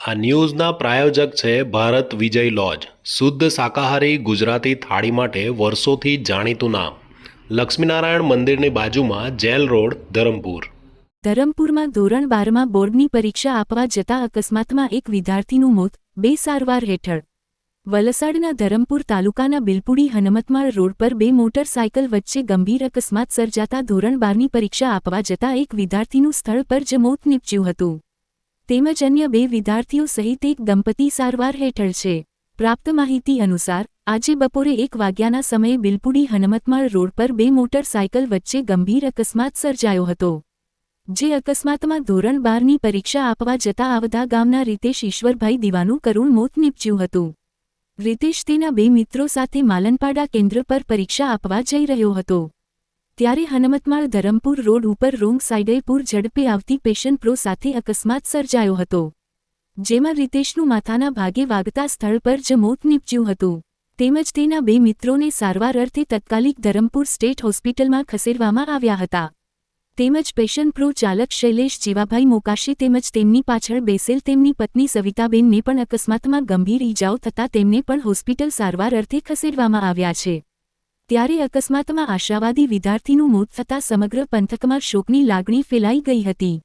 આ ન્યૂઝના પ્રાયોજક છે ભારત વિજય લોજ. શુદ્ધ શાકાહારી ગુજરાતી થાળી માટે વર્ષોથી જાણીતું નામ. લક્ષ્મીનારાયણ મંદિરની બાજુમાં જેલ રોડ, ધરમપુર. ધરમપુરમાં ધોરણ બારમાં બોર્ડની પરીક્ષા આપવા જતા અકસ્માતમાં એક વિદ્યાર્થીનું મોત બે સારવાર હેઠળ. વલસાડના ધરમપુર તાલુકાના બિલપુડી હનમતમાળ રોડ પર બે મોટરસાયકલ વચ્ચે ગંભીર અકસ્માત સર્જાતા ધોરણ બારની પરીક્ષા આપવા જતા એક વિદ્યાર્થીનું સ્થળ પર જ મોત નીપજ્યું હતું. તેમજ અન્ય બે વિદ્યાર્થીઓ સહિત એક દંપતી સારવાર હેઠળ છે. પ્રાપ્ત માહિતી અનુસાર, આજે બપોરે એક વાગ્યાના સમયે બિલપુડી હનમતમાળ રોડ પર બે મોટરસાયકલ વચ્ચે ગંભીર અકસ્માત સર્જાયો હતો. જે અકસ્માતમાં ધોરણ બારની પરીક્ષા આપવા જતા આવતા ગામના રીતેશ ઈશ્વરભાઈ દીવાનું કરુણ મોત નીપજ્યું હતું. રીતેશ તેના બે મિત્રો સાથે માલનપાડા કેન્દ્ર પર પરીક્ષા આપવા જઈ રહ્યો હતો. ત્યારે હનમતમાળ ધરમપુર રોડ ઉપર રોંગ સાઇડે પૂર ઝડપે આવતી પેશન પ્રો સાથે અકસ્માત સર્જાયો હતો. જેમાં રીતેશનું માથાના ભાગે વાગતા સ્થળ પર જ મોત નીપજ્યું હતું. તેમજ તેના બે મિત્રોને સારવાર અર્થે તત્કાલિક ધરમપુર સ્ટેટ હોસ્પિટલમાં ખસેડવામાં આવ્યા હતા. તેમજ પેશન પ્રો ચાલક શૈલેષ જીવાભાઈ મોકાશી તેમજ તેમની પાછળ બેસેલ તેમની પત્ની સવિતાબેનને પણ અકસ્માતમાં ગંભીર ઈજાઓ થતાં તેમને પણ હોસ્પિટલ સારવાર અર્થે ખસેડવામાં આવ્યા છે. ત્યારે અકસ્માતમાં આશાવાદી વિદ્યાર્થીનું મોત થતાં સમગ્ર પંથકમાં શોકની લાગણી ફેલાઈ ગઈ હતી.